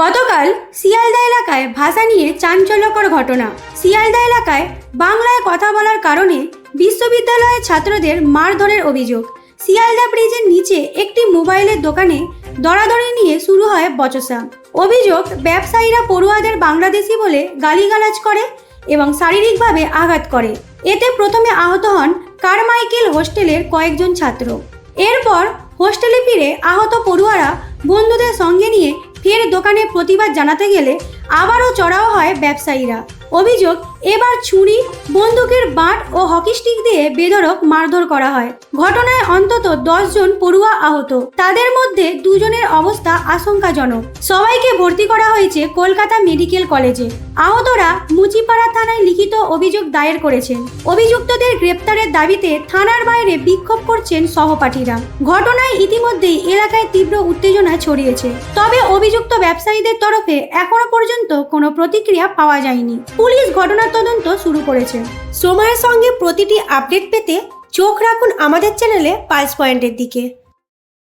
গতকাল শিয়ালদা এলাকায় ভাষা নিয়ে চাঞ্চল্যকর ঘটনা। শিয়ালদা এলাকায় বাংলায় কথা বলার কারণে বিশ্ববিদ্যালয়ের ছাত্রদের মারধরের অভিযোগ। শিয়ালদা ব্রিজের নিচে একটি মোবাইলের দোকানে দরাদরি নিয়ে শুরু হয় বচসা। অভিযোগ, ব্যবসায়ীরা পড়ুয়াদের বাংলাদেশি বলে গালিগালাজ করে এবং শারীরিকভাবে আঘাত করে। এতে প্রথমে আহত হন কারমাইকেল হোস্টেলের কয়েকজন ছাত্র। এরপর হোস্টেলে ফিরে আহত পড়ুয়ারা বন্ধুদের সঙ্গে নিয়ে দোকানে প্রতিবাদ জানাতে গেলে আবারও চড়াও হয় ব্যবসায়ীরা। অভিযোগ, এবার ছুরি, বন্দুকের বাঁট ও হকি স্টিক দিয়ে বেধরক মারধর করা হয়। ঘটনায় অন্তত জন পড়ুয়া আহত। তাদের মধ্যে দুজনের অবস্থা আশঙ্কাজনক। সবাইকে ভর্তি করা হয়েছে কলকাতা মেডিকেল কলেজে। আহতরা মুচিপাড়া থানায় লিখিত অভিযোগ দায়ের করেছেন। অভিযুক্তদের গ্রেপ্তারের দাবিতে থানার বাইরে বিক্ষোভ করছেন সহপাঠীরা। ঘটনায় ইতিমধ্যেই এলাকায় তীব্র উত্তেজনা ছড়িয়েছে। তবে অভিযুক্ত ব্যবসায়ীদের তরফে এখনও পর্যন্ত কোনো প্রতিক্রিয়া পাওয়া যায়নি। পুলিশ ঘটনার তদন্ত শুরু করেছে। সময়ের সঙ্গে প্রতিটি আপডেট পেতে চোখ রাখুন আমাদের চ্যানেলে পালস পয়েন্টের দিকে।